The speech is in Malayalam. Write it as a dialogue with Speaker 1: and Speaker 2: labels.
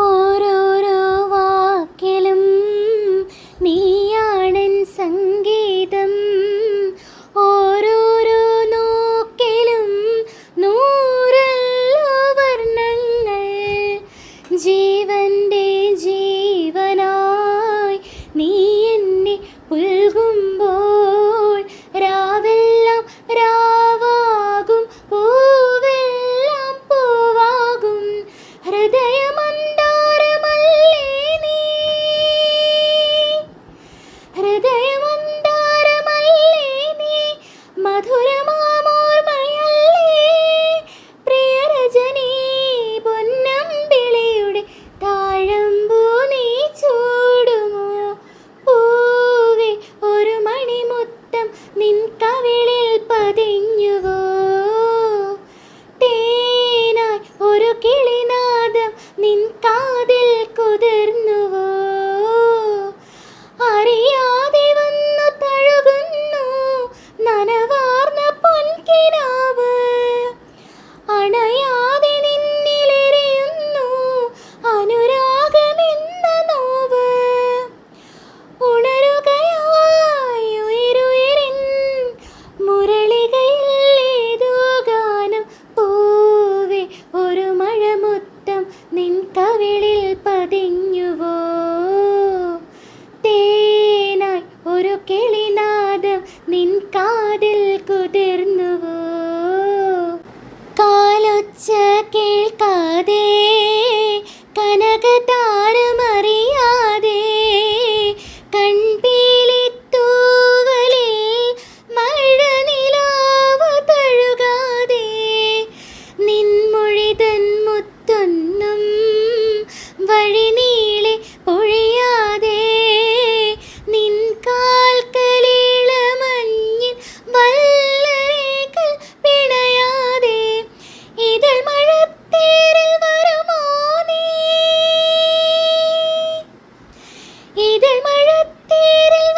Speaker 1: Oh. കാവിളിൽ പതിഞ്ഞുവോ? തേനായി ഒരു കിളിനാദം നിൻ കാതിൽ കുതിർന്നുവോ? കാലൊച്ച കേൾക്കാതെ இதழ் மழத்தேரில்